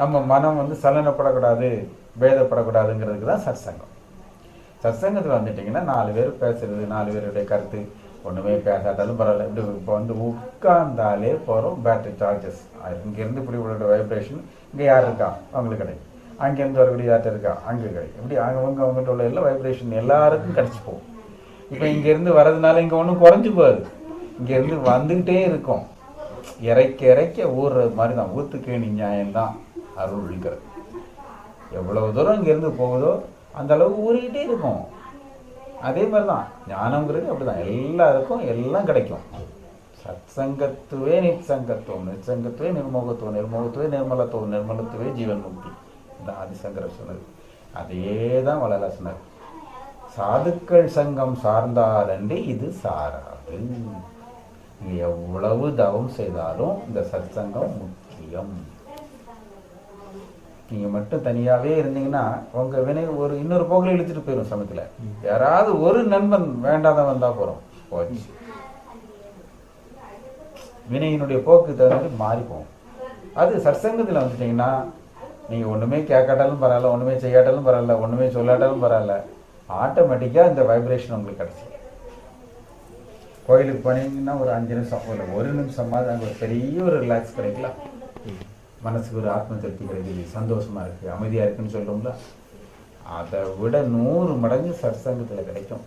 நம்ம மனம் வந்து சலனப்படக்கூடாது பேதப்படக்கூடாதுங்கிறதுக்கு தான் சத்சங்கம். சத்சங்கத்தில் வந்துட்டிங்கன்னா நாலு பேர் பேசுறது நாலு பேருடைய கருத்து. ஒன்றுமே பேசாட்டாலும் பரவாயில்ல. இப்படி இப்போ வந்து உட்கார்ந்தாலே போகிறோம் பேட்டரி சார்ஜஸ் இங்கேருந்து இப்படி உள்ள வைப்ரேஷன் இங்கே யார் இருக்கா? அவங்களுக்கு கிடைக்கும். அங்கேருந்து வரக்கூடிய யார்கிட்ட இருக்கா? அங்கே கிடைக்கும். இப்படி அவங்க அவங்ககிட்ட உள்ள எல்லா வைப்ரேஷன் எல்லாருக்கும் கிடச்சி போகும். இப்போ இங்கேருந்து வர்றதுனால இங்கே ஒன்றும் குறைஞ்சி போகாது. இங்கேருந்து வந்துக்கிட்டே இருக்கும். இறைக்க இறைக்க ஊறுறது மாதிரி தான். ஊத்துக்கேணி நியாயம்தான். அருள்ங்கிறது எவ்வளவு தூரம் இங்கேருந்து போகுதோ அந்த அளவுக்கு ஊறிக்கிட்டே இருக்கும். அதே மாதிரி தான் ஞானங்கிறது அப்படிதான். எல்லாருக்கும் எல்லாம் கிடைக்கும். சத்சங்கத்துவே நிச்சங்கத்துவம் நிச்சங்கத்துவே நிர்மோகத்துவம் நிர்மோகத்துவே நிர்மலத்துவம் நிர்மலத்துவே ஜீவன் முக்தி இந்த ஆதிசங்கர சொன்னது. அதே தான் வளர சொன்னார் சாதுக்கள் சங்கம் சார்ந்தாலன்றி இது சாராது. எவ்வளவு தவம் செய்தாலும் இந்த சத்சங்கம் முக்கியம். நீங்கள் மட்டும் தனியாகவே இருந்தீங்கன்னா உங்கள் வினை ஒரு இன்னொரு போக்கில் இழுத்துட்டு போயிடும் சமயத்தில். யாராவது ஒரு நண்பன் வேண்டாதவன் வந்தால் போகிறோம் போச்சு. வினையினுடைய போக்கு தகுந்த மாறி போகும். அது சற்சங்கத்தில் வந்துட்டீங்கன்னா நீங்கள் ஒன்றுமே கேட்காட்டாலும் பரவாயில்ல ஒன்றுமே செய்யாட்டாலும் பரவாயில்ல ஒன்றுமே சொல்லாட்டாலும் பரவாயில்ல ஆட்டோமேட்டிக்காக இந்த வைப்ரேஷன் உங்களுக்கு கிடைச்சிடும் கோயிலுக்கு போனீங்கன்னா ஒரு அஞ்சு நிமிஷம் இல்லை ஒரு நிமிஷமாவது அங்கே ஒரு பெரிய ஒரு ரிலாக்ஸ் கிடைக்கலாம். மனசுக்கு ஒரு ஆத்ம திருப்தி கிடைக்குது. சந்தோஷமா இருக்கு. அமைதியா இருக்குன்னு சொல்றோம்ல? அதை விட நூறு மடங்கு சத்சங்கத்துல கிடைக்கும்.